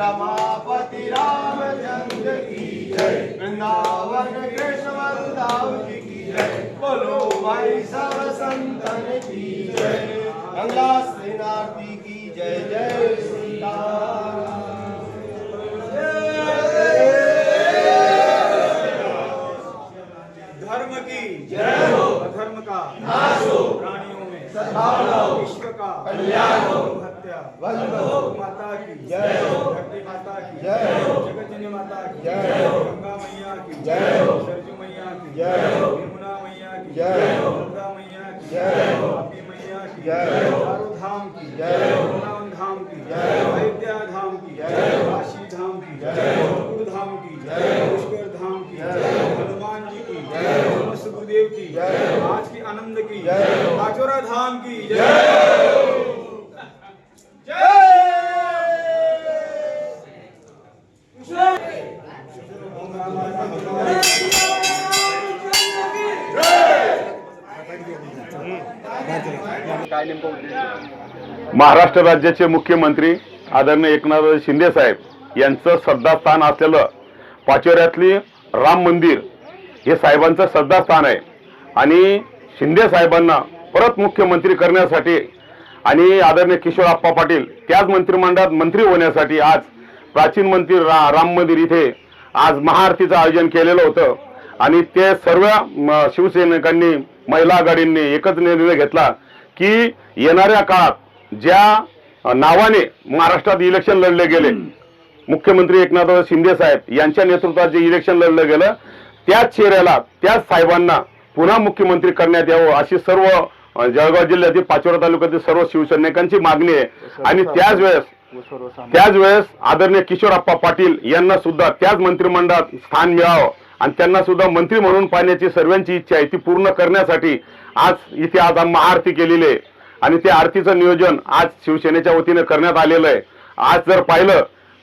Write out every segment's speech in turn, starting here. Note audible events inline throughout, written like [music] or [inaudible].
रमापति रामचंद्र की जय। वृंदावन कृष्ण बलदाव जी की जय। बोलो भाई सब संतन की जय। गंगा श्रीनाथी की जय जय धर्म की जय हो अधर्म का नाश हो। प्राणियों में सद्भावना विश्व का कल्याण हो हो माता की जय हो धरती माता की जय हो जगतजननी माता की जय हो गंगा मैया की जय हो सरजू मैया की जय हो यमुना मैया की जय हो गंगा मैया की जय हो अपी मैया की जय हो चारों धाम की जय हो वृंदावन धाम की जय हो अयोध्या धाम की जय हो काशी धाम की जय हो मथुरा धाम की जय हो पुष्कर धाम की जय हो हनुमान जी की जय हो गुरुदेव की जय हो आज की आनंद की जय हो धाम की जय महाराष्ट्र राज्याचे मुख्यमंत्री आदरणीय एकनाथ शिंदे साहेब यांचं श्रद्धास्थान असलेलं पाचोऱ्यातली राम मंदिर हे साहेबांचं श्रद्धास्थान आहे. आणि शिंदे साहेबांना परत मुख्यमंत्री करण्यासाठी आणि आदरणीय किशोरप्पा पाटील त्याच मंत्रिमंडळात मंत्री होण्यासाठी आज प्राचीन मंदिर रा राम मंदिर इथे आज महाआरतीचं आयोजन केलेलं होतं. आणि ते सर्व शिवसैनिकांनी महिला आघाडींनी एकच निर्णय घेतला की येणाऱ्या काळात ज्या नावाने महाराष्ट्रात इलेक्शन लढले गेले मुख्यमंत्री एकनाथ शिंदे साहेब यांच्या नेतृत्वात जे इलेक्शन लढलं गेलं त्याच चेहऱ्याला त्याच साहेबांना पुन्हा मुख्यमंत्री करण्यात यावं अशी सर्व जळगाव जिल्ह्यातील पाचोरा तालुक्यातील सर्व शिवसैनिकांची मागणी आहे. आणि त्याच वेळेस त्याच वेळेस आदरणीय किशोरप्पा पाटील यांना सुद्धा त्याच मंत्रिमंडळात स्थान मिळावं आणि त्यांना सुद्धा मंत्री म्हणून पाहण्याची सर्वांची इच्छा आहे ती पूर्ण करण्यासाठी आज इथे आज आम्हा आरती केलेली आहे. आणि त्या आरतीचं नियोजन आज शिवसेनेच्या वतीने करण्यात आलेलं आहे. आज जर पाहिलं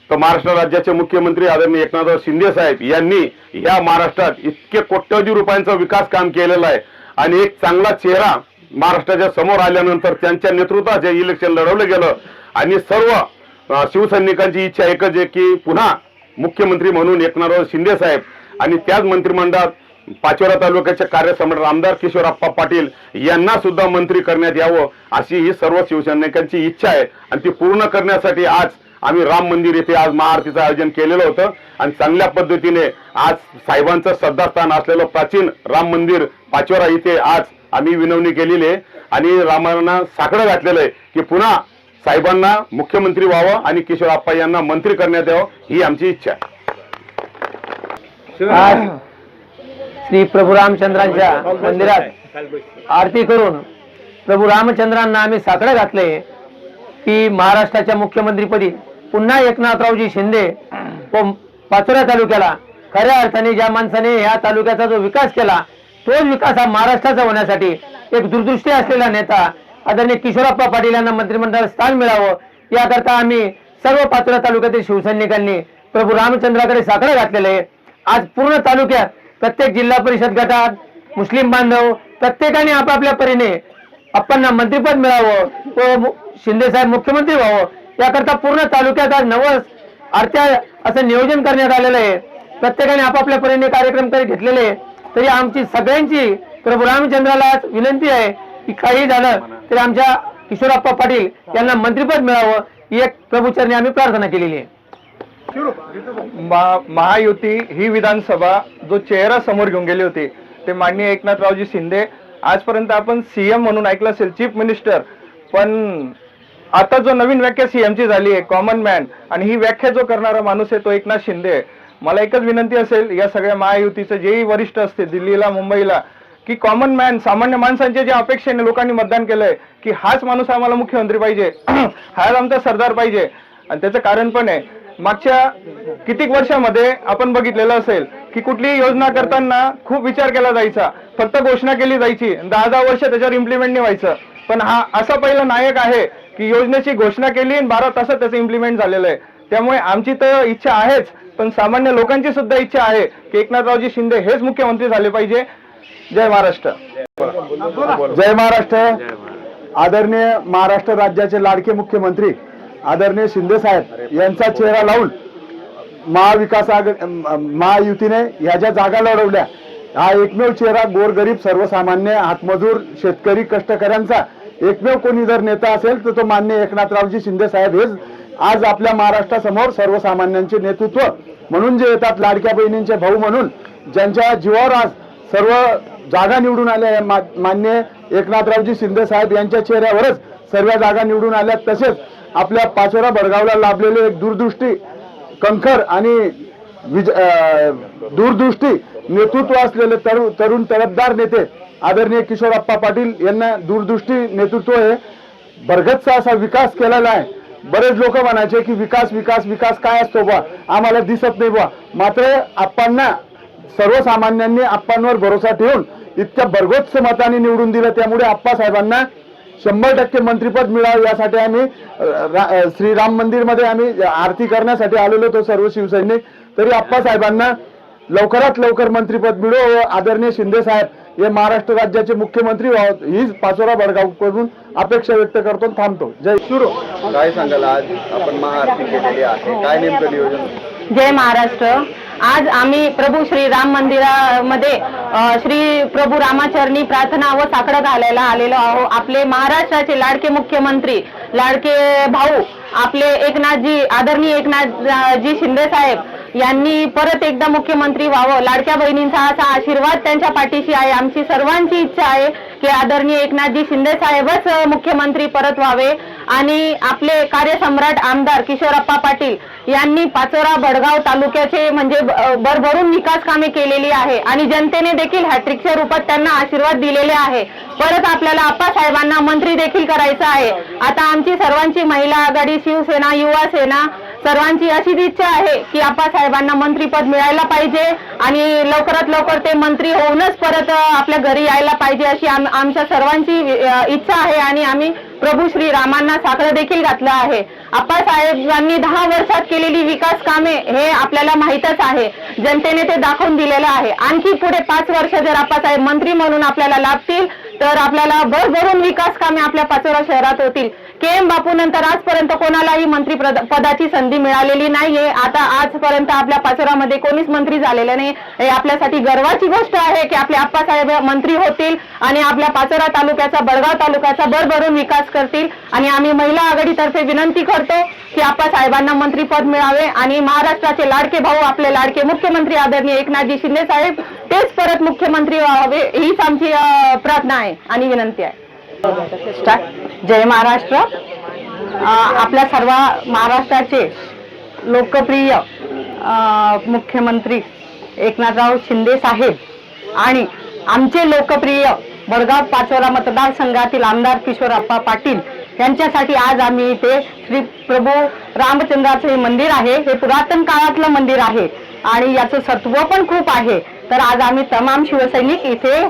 तर महाराष्ट्र राज्याचे मुख्यमंत्री आदरणीय एकनाथ शिंदे साहेब यांनी या महाराष्ट्रात इतके कोट्यवधी रुपयांचा विकास काम केलेलं आहे. आणि एक चांगला चेहरा महाराष्ट्राच्या समोर आल्यानंतर त्यांच्या नेतृत्वात हे इलेक्शन लढवलं गेलं. आणि सर्व शिवसैनिकांची इच्छा एकच आहे की पुन्हा मुख्यमंत्री म्हणून एकनाथ शिंदे साहेब आणि त्याच मंत्रिमंडळात पाचोरा तालुक्याचे कार्यसम्राट आमदार किशोरप्पा पाटील यांना सुद्धा मंत्री करण्यात यावं अशी ही सर्व शिवसैनिकांची इच्छा आहे. आणि ती पूर्ण करण्यासाठी आज आम्ही राम मंदिर येथे आज महाआरतीचं आयोजन केलेलं होतं. आणि चांगल्या पद्धतीने आज साहेबांचं श्रद्धास्थान असलेलं प्राचीन राम मंदिर पाचोरा इथे आज आम्ही विनवणी केलेली आहे. आणि रामांना साकडं घातलेलं आहे की पुन्हा साहेबांना मुख्यमंत्री व्हावं आणि किशोर आप्पा यांना मंत्री करण्यात यावं ही आमची इच्छा आहे. आज श्री प्रभू रामचंद्रांच्या मंदिरात आरती करून प्रभू रामचंद्रांना आम्ही साकडं घातले की महाराष्ट्राच्या मुख्यमंत्रीपदी पुन्हा एकनाथरावजी शिंदे व पाचोऱ्या तालुक्याला खऱ्या अर्थाने ज्या माणसाने या तालुक्याचा जो विकास केला तोच विकास हा महाराष्ट्राचा होण्यासाठी एक दूरदृष्टी असलेला नेता आदरणीय किशोरप्पा पाटील यांना मंत्रिमंडळात स्थान मिळावं. याकरता आम्ही सर्व पाचोरा तालुक्यातील शिवसैनिकांनी प्रभू रामचंद्राकडे साखळं घातलेलं आहे. आज पूर्ण तालुक्यात प्रत्येक जिल्हा परिषद गटात मुस्लिम बांधव प्रत्येकाने आपापल्या परीने आपणना मंत्रीपद मिळावं. व शिंदेसाहेब मुख्यमंत्री व्हावं. याकरता पूर्ण तालुक्यात आज नवस आरत्या असं नियोजन करण्यात आलेलं आहे. प्रत्येकाने आपापल्या परीने कार्यक्रम करीत घेतलेले तरी आमची सगळ्यांची प्रभू रामचंद्राला आज विनंती आहे की काही झालं तरी आमच्या किशोरप्पा पाटील यांना मंत्रीपद मिळावं ही एक प्रभूचरणी आम्ही प्रार्थना केलेली आहे. महायुती ही विधानसभा जो चेहरा समोर घेऊन गेली होती ते माननीय एकनाथरावजी शिंदे आजपर्यंत आपण सीएम म्हणून ऐकलं असेल चीफ मिनिस्टर पण आता जो नवीन व्याख्या सीएमची झाली आहे कॉमन मॅन आणि ही व्याख्या जो करणारा माणूस आहे तो एकनाथ शिंदे. मला एकच विनंती असेल या सगळ्या महायुतीचे जेही वरिष्ठ असते दिल्लीला मुंबईला की कॉमन मॅन सामान्य माणसांच्या ज्या अपेक्षेने लोकांनी मतदान केलंय की हाच माणूस आम्हाला मुख्यमंत्री पाहिजे. [clears throat] हाच आमचा सरदार पाहिजे. आणि त्याचं कारण पण आहे. मागच्या कितीक वर्षामध्ये आपण बघितलेलं असेल की कुठलीही योजना करताना खूप विचार केला जायचा. फक्त घोषणा केली जायची. दहा दहा वर्ष त्याच्यावर इम्प्लिमेंट नाही व्हायचं. पण हा असा पहिला नायक आहे की योजनेची घोषणा केली आणि बारा तासात त्याचं इम्प्लिमेंट झालेलं आहे. त्यामुळे आमची तर इच्छा आहेच पण सामान्य लोकांची सुद्धा इच्छा आहे की एकनाथरावजी शिंदे हेच मुख्यमंत्री झाले पाहिजे. जय महाराष्ट्र. जय महाराष्ट्र. आदरणीय महाराष्ट्र राज्याचे लाडके मुख्यमंत्री आदरणीय शिंदे साहेब यांचा चेहरा लावून महाविकास आघ महायुतीने ह्या ज्या जागा लढवल्या हा एकमेव चेहरा गोरगरीब सर्वसामान्य हातमजूर शेतकरी कष्टकऱ्यांचा एकमेव कोणी जर नेता असेल तर तो मान्य एकनाथरावजी शिंदे साहेब हेच आज आपल्या महाराष्ट्रासमोर सर्वसामान्यांचे नेतृत्व म्हणून जे येतात लाडक्या बहिणींचे भाऊ म्हणून ज्यांच्या जीवावर आज सर्व जागा निवडून आल्या मा- मान्य एकनाथरावजी शिंदे साहेब यांच्या चेहऱ्यावरच सर्व जागा निवडून आल्या. तसेच आपल्या पाचोरा बडगावला लाभलेले एक दूरदृष्टी कंखर आणि विज दूरदृष्टी नेतृत्व असलेले तरुण तरुण तरफदार नेते आदरणीय किशोरप्पा पाटील यांना दूरदृष्टी नेतृत्व हे भरगतचा असा विकास केलेला आहे. बरेच लोक म्हणायचे की विकास विकास विकास काय असतो बा आम्हाला दिसत नाही बा मात्र आप्पांना सर्वसामान्यांनी आप्पांवर भरोसा ठेवून इतक्या भरगोच्च मताने निवडून दिलं. त्यामुळे आप्पा साहेबांना शंभर टक्के मंत्रीपद मिळावं यासाठी आम्ही श्री राम मंदिरमध्ये आम्ही आरती करण्यासाठी आलेलो होतो सर्व शिवसैनिक. तरी आप्पा साहेबांना लवकरात लवकर मंत्रीपद मिळो व आदरणीय शिंदे साहेब हे महाराष्ट्र राज्याचे मुख्यमंत्री व्हावेत हीच पाचोरा बडगावकडून अपेक्षा व्यक्त करतो थांबतो. जय सुरू. काय सांगाल आज? आपण महाआरती केलेली आहे. काय नेमकं नियोजन? जय महाराष्ट्र. आज आम्ही प्रभू श्री राम मंदिरामध्ये श्री प्रभू रामाचरणी प्रार्थना व साकडं घालायला आलेलो आहो. आपले महाराष्ट्राचे लाडके मुख्यमंत्री लाडके भाऊ आपले एकनाथजी आदरणीय एकनाथजी शिंदे साहेब यांनी परत एकदा मुख्यमंत्री व्हावं. लाडक्या बहिणींचा असा आशीर्वाद त्यांच्या पाठीशी आहे. आमची सर्वांची इच्छा आहे की आदरणीय एकनाथजी शिंदे साहेबच मुख्यमंत्री परत व्हावे. आणि आपले कार्यसम्राट आमदार किशोरप्पा पाटील यांनी पाचोरा बडगाव तालुक्याचे म्हणजे भरभरून विकास कामे केलेली आहे आणि जनतेने देखील हॅट्रिकच्या रूपात त्यांना आशीर्वाद दिलेले आहे. परत आपल्याला आप्पासाहेबांना मंत्री देखील करायचं आहे. आता आमची सर्वांची महिला आघाडी शिवसेना युवा सेना सर्वांची अशीच इच्छा आहे की आप्पासाहेबांना मंत्रीपद मिळायला पाहिजे आणि लवकरात लवकर ते मंत्री होऊनच परत आपल्या घरी यायला पाहिजे अशी आम- आमच्या सर्वांची इच्छा आहे आणि आम्ही प्रभू श्री रामांना साखर देखील घातलं आहे. आप्पासाहेबांनी दहा वर्षात केलेली विकास कामे हे आपल्याला माहीतच आहे. जनतेने ते दाखवून दिलेलं आहे. आणखी पुढे पाच वर्ष जर आप्पासाहेब मंत्री म्हणून आपल्याला लाभतील तर आपल्याला भरभरून विकास कामे आपल्या पाचोरा शहरात होतील. के एम बापू नंतर आजपर्यंत कोणालाही मंत्री पदाची संधी मिळालेली नाहीये. आता आजपर्यंत आपल्या पाचोरामध्ये कोणीच मंत्री झालेलं नाही. हे आपल्यासाठी गर्वाची गोष्ट आहे की आपले आप्पासाहेब मंत्री होतील आणि आपल्या पाचोरा तालुक्याचा बडगाव तालुक्याचा भरभरून विकास करतील. आणि आम्ही महिला आघाडीतर्फे विनंती करतो की आप्पासाहेबांना मंत्रीपद मिळावे आणि महाराष्ट्राचे लाडके भाऊ आपले लाडके मुख्यमंत्री आदरणीय एकनाथजी शिंदे साहेब तेच परत मुख्यमंत्री व्हावे हीच आमची प्रार्थना आहे आणि विनंती आहे. जय महाराष्ट्र. आपल्या सर्व महाराष्ट्राचे लोकप्रिय मुख्यमंत्री एकनाथराव शिंदे साहेब आणि आमचे लोकप्रिय बडगाव पाचोरा मतदारसंघातील आमदार किशोरप्पा पाटील यांच्यासाठी आज आम्ही इथे श्री प्रभू रामचंद्राचं हे मंदिर आहे. हे पुरातन काळातलं मंदिर आहे आणि याचं सत्व पण खूप आहे. तर आज आम्ही तमाम शिवसैनिक इथे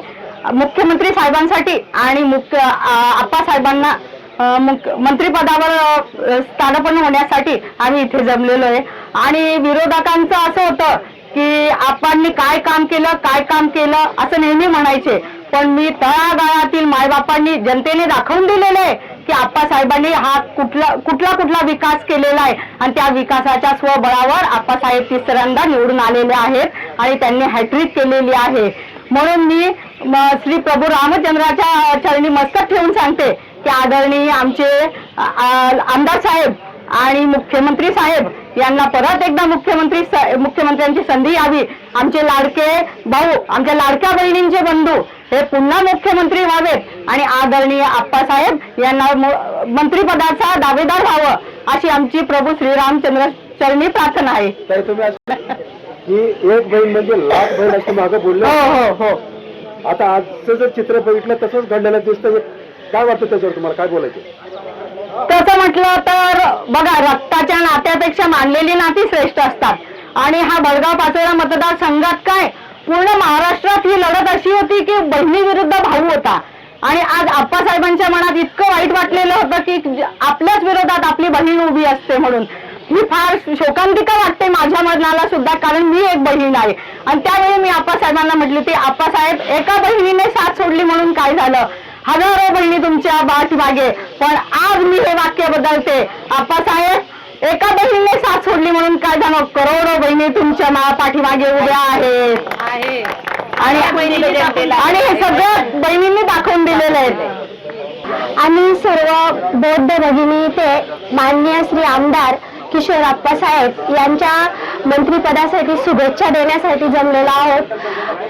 मुख्यमंत्री साहेबांसाठी आणि मुख्य आप्पा साहेबांना मंत्रीपदावर मुख- मंत्रिपदावर स्थानापन्न होण्यासाठी आम्ही इथे जमलेलो आहे. आणि विरोधकांचं असं होतं की आप्पांनी काय काम केलं काय काम केलं असं नेहमी म्हणायचे. पण मी तळागाळातील मायबापांनी जनतेने दाखवून दिलेलं आहे की आप्पा साहेबांनी हा कुठला कुठला कुठला विकास केलेला आहे. आणि त्या विकासाच्या स्वबळावर आप्पासाहेब तिसऱ्यांदा निवडून आलेले आहेत आणि त्यांनी हॅट्रिक केलेली आहे. म्हणून मी श्री प्रभू रामचंद्राच्या चरणी मस्तक ठेवून सांगते की आदरणीय आमचे आमदार साहेब आणि मुख्यमंत्री साहेब यांना परत एकदा मुख्यमंत्री मुख्यमंत्र्यांची संधी यावी. आमचे लाडके भाऊ आमच्या लाडक्या बहिणींचे बंधू हे पुन्हा मुख्यमंत्री व्हावेत आणि आदरणीय आप्पासाहेब यांना मंत्रिपदाचा दावेदार व्हावं अशी आमची प्रभू श्रीरामचंद्र चरणी प्रार्थना आहे. ही एक बहीण म्हणजे लाख बहीण असं मागं बोललं. हो हो हो. आता आजचं जर चित्र बघितलं तसंच घडलेलं दिसतं. काय वाटतं त्याच्यावर तुम्हाला? काय बोलायचं? तसं म्हटलं तर बघा रक्ताच्या नात्यापेक्षा मानलेली नाती श्रेष्ठ असतात. आणि हा बडगाव पाचोरा मतदारसंघात काय? पूर्ण महाराष्ट्रात ही लढत अशी होती की बहिणी विरुद्ध भाऊ होता. आणि आज आप्पासाहेबांच्या मनात इतकं वाईट वाटलेलं होतं की आपल्याच विरोधात आपली बहीण उभी असते म्हणून. ही फार शोकांतिका वाटते माझ्या कारण मी एक बहीण आहे. आणि त्यावेळी मी आप्पासाहेबांना म्हटली की आप्पासाहेब एका बहिणीने साथ सोडली म्हणून काय झालं? हजारो बहिणी तुमच्या पाठीमागे. पण आज मी हे वाक्य बदलते. आप्पासाहेब एका बहिणीने साथ सोडली म्हणून काय झालं? करोडो बहिणी तुमच्या मा पाठीमागे उभ्या आहेत. आणि आणि हे सगळं बहिणींनी दाखवून दिलेलं आहे. आम्ही सर्व बौद्ध भगिनी ते माननीय श्री आमदार किशोर आप्पासाहेब यांच्या मंत्रिपदासाठी शुभेच्छा देण्यासाठी जमलेलो आहोत.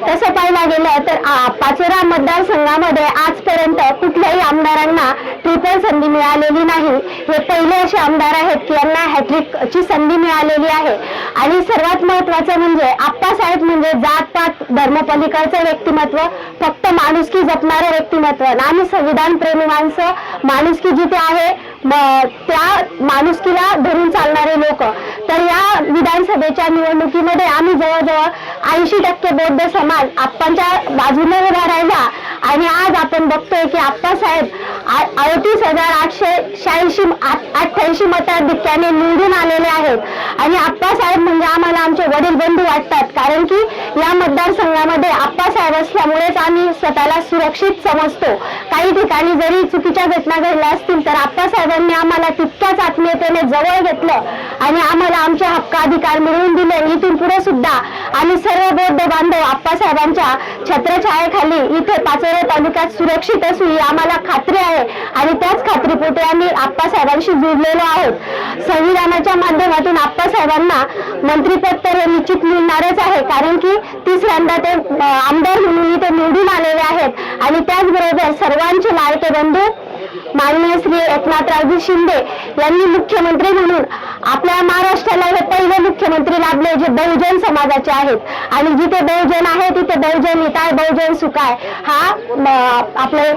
तसं पाहायला गेलं तर आ- पाचोरा मतदारसंघामध्ये आजपर्यंत कुठल्याही आमदारांना ट्रिपल संधी मिळालेली नाही. हे पहिले असे आमदार आहेत की यांना हॅट्रिकची संधी मिळालेली आहे. आणि सर्वात महत्वाचं म्हणजे आप्पासाहेब म्हणजे जातपात धर्मपलीकडचं व्यक्तिमत्व फक्त माणुसकी जपणारं व्यक्तिमत्व. आणि संविधान प्रेमी माणसं माणुसकी जिथे आहे त्या माणुसकीला धरून चालणारे लोक. तर या विधानसभेच्या निवडणुकीमध्ये आम्ही जवळजवळ ऐंशी टक्के बौद्ध समाज आप्पांच्या बाजूने उभा राहिला. आणि आज आपण बघतोय की आप्पासाहेब साहेब अडतीस हजार आठशे शहाऐंशी अठ्ठ्याऐंशी मताधिक्याने निवडून आलेले आहेत. आणि आप्पासाहेब म्हणजे आम्हाला आमचे वडील बंधू वाटतात. कारण की या मतदारसंघामध्ये आप्पासाहेब असल्यामुळेच आम्ही स्वतःला सुरक्षित समजतो. काही ठिकाणी जरी चुकीच्या घटना घडल्या असतील तर आप्पासाहेबांनी आम्हाला तितक्याच आत्मीयतेने जवळ घेतलं. आणि आम्हाला आमचे हक्क अधिकार मिळवून दिले. इथून पुढे सुद्धा आम्ही सर्व बौद्ध बांधव आप्पासाहेबांच्या छत्रछायाखाली इथे पाचोरा तालुक्यात सुरक्षित असू ही आम्हाला खात्री आहे. आणि त्याच खात्रीपोटी आम्ही आप्पासाहेबांशी जुळलेलो आहोत. संविधानाच्या माध्यमातून आप्पासाहेबांना मंत्रीपद तर हे निश्चित मिळणारच आहे. कारण की तिसऱ्यांदा ते आमदार म्हणून इथे निवडून आलेले आहेत. आणि त्याचबरोबर सर्वांचे लाडके बंधू माननीय श्री एकनाथरावजी शिंदे यांनी मुख्यमंत्री म्हणून आपल्या महाराष्ट्राला हे पहिले मुख्यमंत्री लाभले जे बहुजन समाजाचे आहेत. आणि जिथे बहुजन आहे तिथे बहुजन हिताय बहुजन सुखाय. हा आपले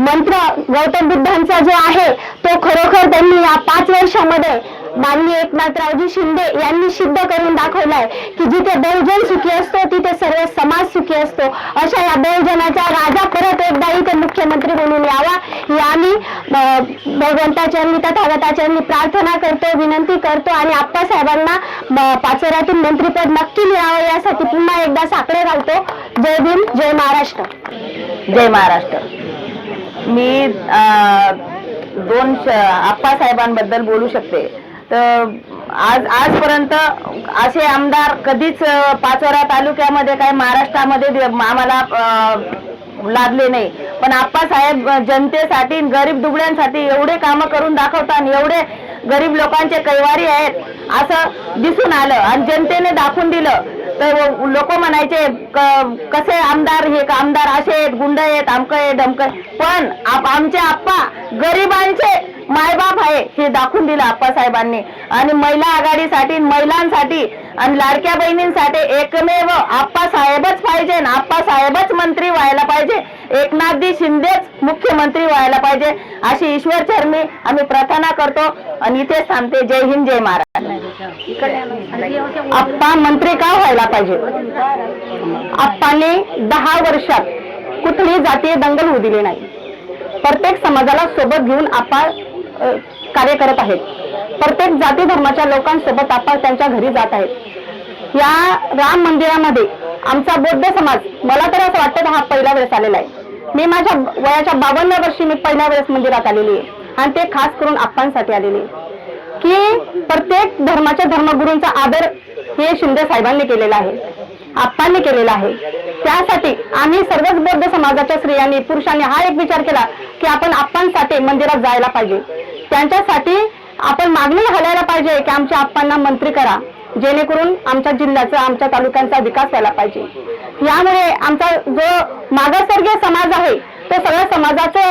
मंत्र गौतम बुद्धांचा जो आहे तो खरोखर त्यांनी या पाच वर्षामध्ये माननीय एकनाथरावजी शिंदे यांनी सिद्ध करून दाखवलाय की जिथे बहुजन सुखी असतो तिथे सर्व समाज सुखी असतो. अशा या बहुजनाचा राजा परत एकदा इथे मुख्यमंत्री म्हणून यावा. ही आम्ही भगवंताच्यांनी भगवंताचरणी तथागताचरणी प्रार्थना करतो विनंती करतो आणि आप्पासाहेबांना पाचोऱ्यातून मंत्रीपद नक्की मिळावं यासाठी पुन्हा एकदा साकडे घालतो. जय भीम जय महाराष्ट्र. जय महाराष्ट्र. मी अं, दोन आप्पासाहेबांबद्दल बोलू शकते. तर आज आजपर्यंत असे आमदार कधीच पाचोरा तालुक्यामध्ये काय महाराष्ट्रामध्ये दे- आम्हाला अं, लाभले नाही. पण आप्पासाहेब जनतेसाठी गरीब दुबळ्यांसाठी एवढे कामं करून दाखवतात आणि एवढे गरीब लोकांचे कैवारी आहेत असं दिसून आलं. आणि जनतेने दाखवून दिलं. तर लोक म्हणायचे कसे आमदार हे आमदार असे आहेत गुंड आहेत आमक आहे डमक आहे. पण आप- आमचे आप्पा गरिबांचे मायबाप आहे हे दाखवून दिलं आप्पासाहेबांनी आणि महिला आघाडीसाठी महिलांसाठी आणि लाडक्या बहिणींसाठी एकमेव आप्पासाहेबच पाहिजे आणि मुख्यमंत्री व्हायला पाहिजे. एकनाथजी शिंदेच मुख्यमंत्री व्हायला पाहिजे. अशी ईश्वर चरणी आम्ही प्रार्थना करतो आणि इथे सांगते जय हिंद जय महाराज आप्पा मंत्री का व्हायला पाहिजे? आप्पाने दहा वर्षात कुठलीही जातीय दंगल होऊ दिली नाही. प्रत्येक समाजाला सोबत घेऊन आप्पा कार्य करत आहेत. प्रत्येक जाती धर्माच्या लोकांसोबत आप्पा त्यांच्या घरी जात आहेत. या राम मंदिरामध्ये आमचा बौद्ध समाज मला तर असं वाटतं हा पहिला वेळेस आलेला आहे. मी माझ्या वयाच्या बावन्न वर्षी मी पहिल्या वेळेस मंदिरात आलेली आहे. आणि ते खास करून आप्पांसाठी आलेली आहे. की प्रत्येक धर्माच्या धर्मगुरूंचा आदर हे शिंदे साहेबांनी केलेला आहे. आप्पांनी केलेला आहे. त्यासाठी आम्ही सर्वच बौद्ध समाजाच्या स्त्रियांनी पुरुषांनी हा एक विचार केला की आपण आप्पांसाठी मंदिरात जायला पाहिजे. त्यांच्यासाठी आपण मागणी घालायला पाहिजे की आमच्या आप्पांना मंत्री करा. जेणेकरून आमच्या जिल्ह्याचा आमच्या तालुक्यांचा विकास व्हायला पाहिजे. यामुळे आमचा जो मागासवर्गीय समाज आहे तो सगळ्या समाजाचं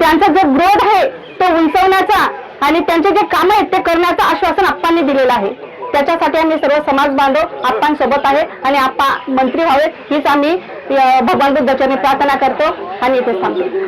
त्यांचा जो ग्रोथ आहे तो उंचवण्याचा आणि त्यांचे जे कामं आहेत ते करण्याचं आश्वासन आप्पांनी दिलेलं आहे. त्याच्यासाठी आम्ही सर्व समाज बांधव आप्पांसोबत आहे आणि आप्पा मंत्री व्हावेत हीच आम्ही भगवान बुद्धाचरणी प्रार्थना करतो आणि इथे थांबतो.